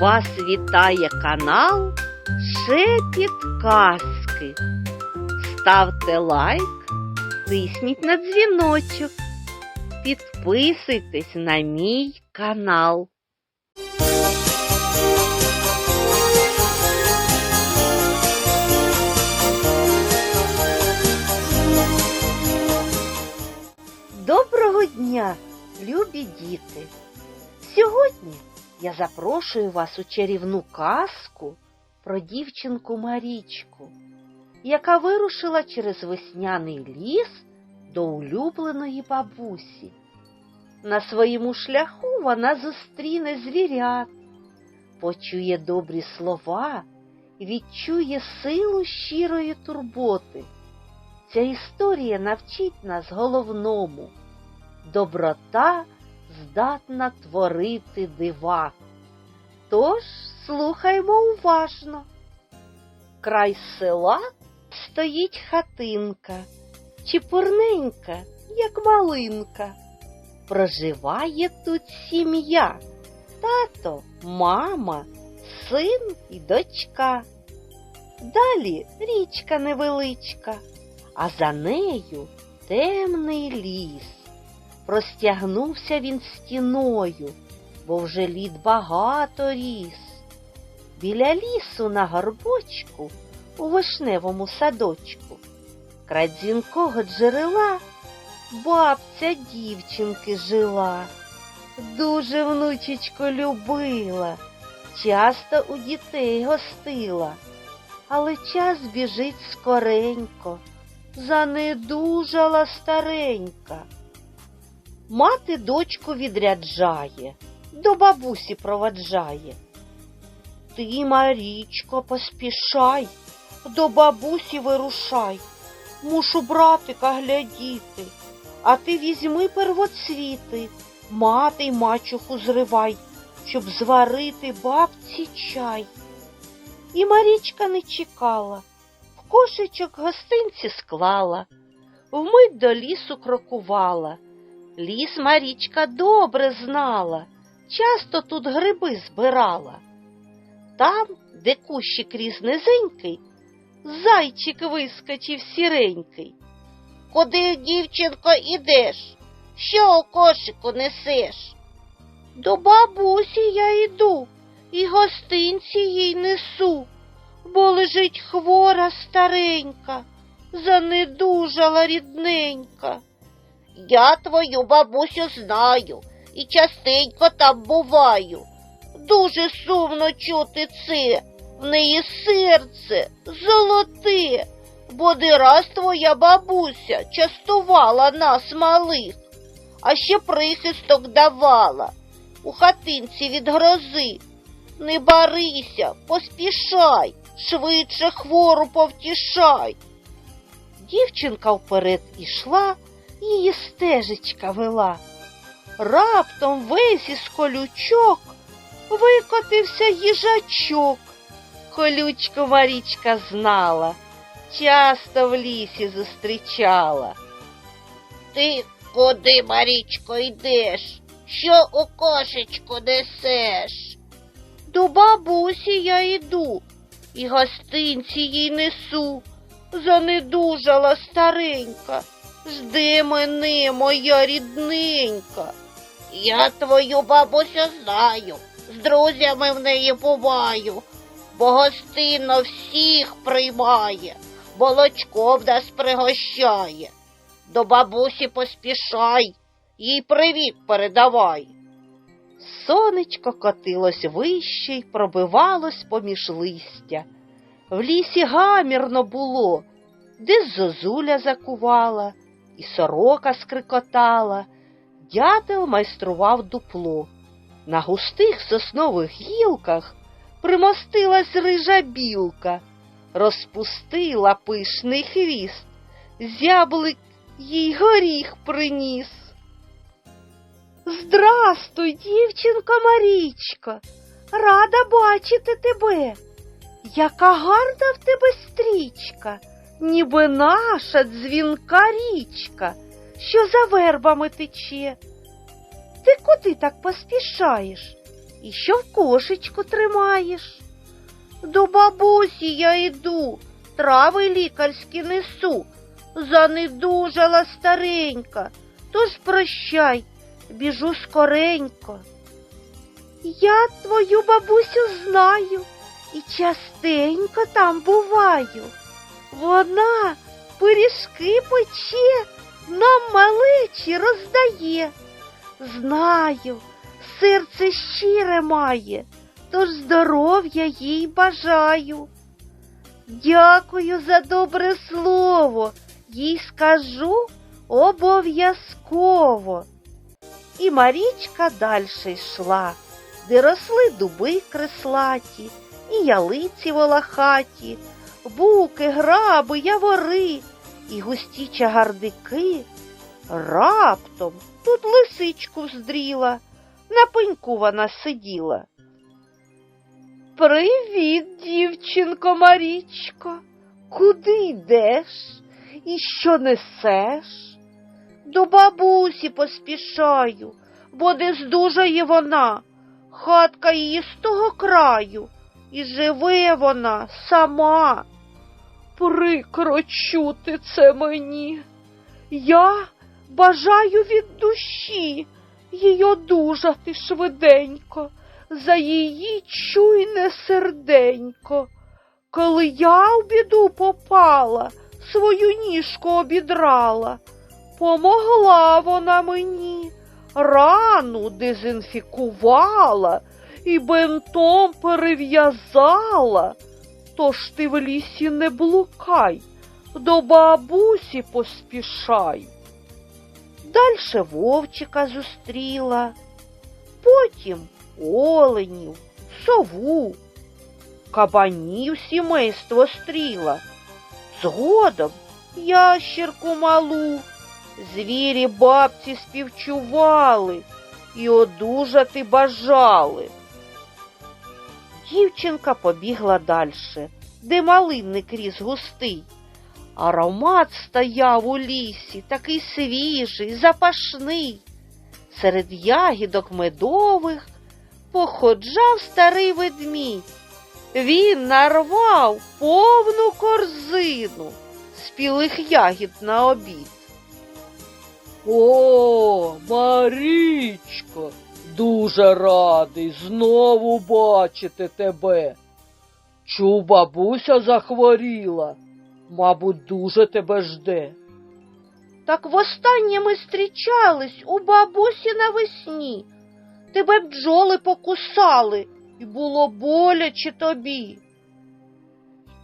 Вас вітає канал Шепіт Казки. Ставте лайк, тисніть на дзвіночок, підписуйтесь на мій канал. Доброго дня, любі діти! Сьогодні я запрошую вас у чарівну казку про дівчинку Марічку, яка вирушила через весняний ліс до улюбленої бабусі. На своєму шляху вона зустріне звірят, почує добрі слова, відчує силу щирої турботи. Ця історія навчить нас головному. Доброта здатна творити дива. Тож слухаймо уважно. Край села стоїть хатинка, чіпурненька, як малинка. Проживає тут сім'я, тато, мама, син і дочка. Далі річка невеличка, а за нею темний ліс. Простягнувся він стіною, бо вже лід багато ріс. Біля лісу на горбочку у вишневому садочку, край дзвінкого джерела бабця дівчинки жила. Дуже внучечко любила, часто у дітей гостила, але час біжить скоренько, занедужала старенька. Мати дочку відряджає, до бабусі проваджає. Ти, Марічко, поспішай, до бабусі вирушай. Мушу братика глядіти, а ти візьми первоцвіти, мати й мачуху зривай, щоб зварити бабці чай. І Марічка не чекала, в кошечок гостинці склала, вмить до лісу крокувала. Ліс Марічка добре знала, часто тут гриби збирала. Там, де кущик ріс низенький, зайчик вискочив сіренький. Куди, дівчинко, ідеш? Що у кошику несеш? До бабусі я йду і гостинці їй несу, бо лежить хвора старенька, занедужала рідненька. Я твою бабусю знаю і частенько там буваю. Дуже сумно чути це, в неї серце золоте, бо не раз твоя бабуся частувала нас малих, а ще прихисток давала у хатинці від грози. Не барися, поспішай, швидше хвору повтішай. Дівчинка вперед ішла, її стежечка вела. Раптом весь із колючок викотився їжачок. Колючку Марічка знала, часто в лісі зустрічала. Ти куди, Марічко, йдеш? Що у кошечку несеш? До бабусі я йду і гостинці їй несу. Занедужала старенька. Жди мене, моя рідненька. Я твою бабусю знаю, з друзями в неї буваю, бо гостинно всіх приймає, молочком нас пригощає. До бабусі поспішай, їй привіт передавай. Сонечко котилось вище й пробивалось поміж листя. В лісі гамірно було, де зозуля закувала, і сорока скрикотала, дятел майстрував дупло. На густих соснових гілках примостилась рижа білка, розпустила пишний хвіст, зяблик їй горіх приніс. Здрастуй, дівчинко Марічко, рада бачити тебе. Яка гарна в тебе стрічка, ніби наша дзвінка річка, що за вербами тече. Ти куди так поспішаєш? і що в кошечку тримаєш? До бабусі я йду, трави лікарські несу, занедужала старенька, тож прощай, біжу скоренько. Я твою бабусю знаю і частенько там буваю. Вона пиріжки пече, нам малечі роздає. Знаю, серце щире має, тож здоров'я їй бажаю. Дякую за добре слово, їй скажу обов'язково. І Марічка дальше йшла, де росли дуби креслаті, і ялиці волохаті, буки, граби, явори, і густі чагардики. Раптом тут лисичку здріла, на пеньку вона сиділа. Привіт, дівчинко Марічко, куди йдеш і що несеш? До бабусі поспішаю, бо не здужає вона, хатка її з того краю, і живе вона сама. Прикро чути це мені. Я бажаю від душі їй одужати швиденько за її чуйне серденько. Коли я в біду попала, свою ніжку обідрала, помогла вона мені, рану дезінфікувала і бентом перев'язала. Тож ти в лісі не блукай, до бабусі поспішай. Дальше вовчика зустріла, потім оленів, сову, кабанів сімейство стріла, згодом ящерку малу, звірі бабці співчували і одужати бажали. Дівчинка побігла дальше, де малинник ріс густий. Аромат стояв у лісі, такий свіжий, запашний. Серед ягідок медових походжав старий ведмідь. Він нарвав повну корзину спілих ягід на обід. О, Марічко, дуже радий знову бачити тебе. Чув, бабуся захворіла, мабуть, дуже тебе жде. Так востаннє ми зустрічались у бабусі навесні. Тебе бджоли покусали, і було боляче тобі.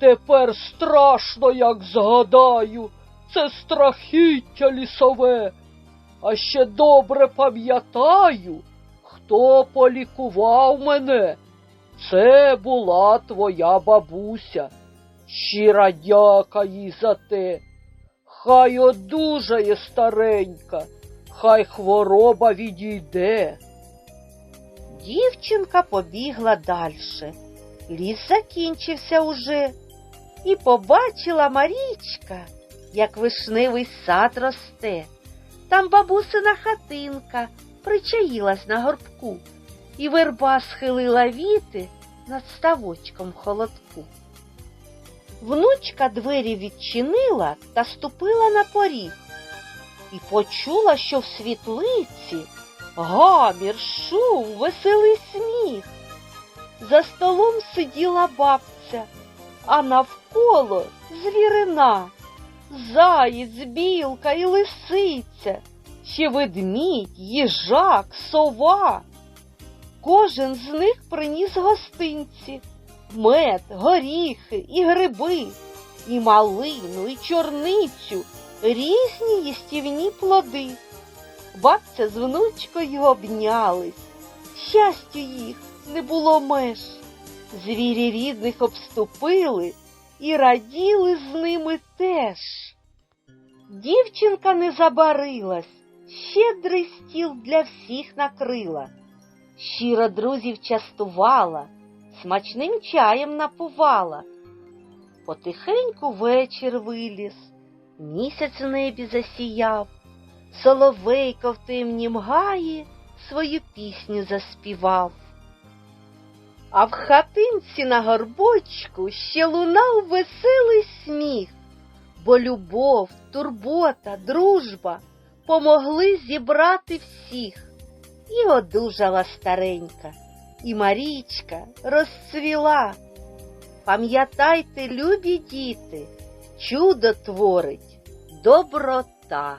Тепер страшно, як згадаю, це страхіття лісове. А ще добре пам'ятаю, хто полікував мене. Це була твоя бабуся. Щира дяка їй за те. Хай одужає старенька, хай хвороба відійде. Дівчинка побігла дальше. Ліс закінчився уже, і побачила Марічка, як вишневий сад росте. Там бабусина хатинка причаїлась на горбку, і верба схилила віти над ставочком холодку. Внучка двері відчинила та ступила на поріг і почула, що в світлиці гамір, шум, веселий сміх. За столом сиділа бабця, а навколо звірина, заєць, білка і лисиця, ще ведмідь, їжак, сова. Кожен з них приніс гостинці, мед, горіхи і гриби, і малину, і чорницю, різні їстівні плоди. Бабця з внучкою обнялись, щастю їх не було меж. Звірі рідних обступили і раділи з ними теж. Дівчинка не забарилась, щедрий стіл для всіх накрила, щиро друзів частувала, смачним чаєм напувала. Потихеньку вечір виліз, місяць в небі засіяв, соловейко в темнім гаї свою пісню заспівав. А в хатинці на горбочку ще лунав веселий сміх, бо любов, турбота, дружба помогли зібрати всіх. І одужала старенька, і Марічка розцвіла. Пам'ятайте, любі діти, чудо творить доброта.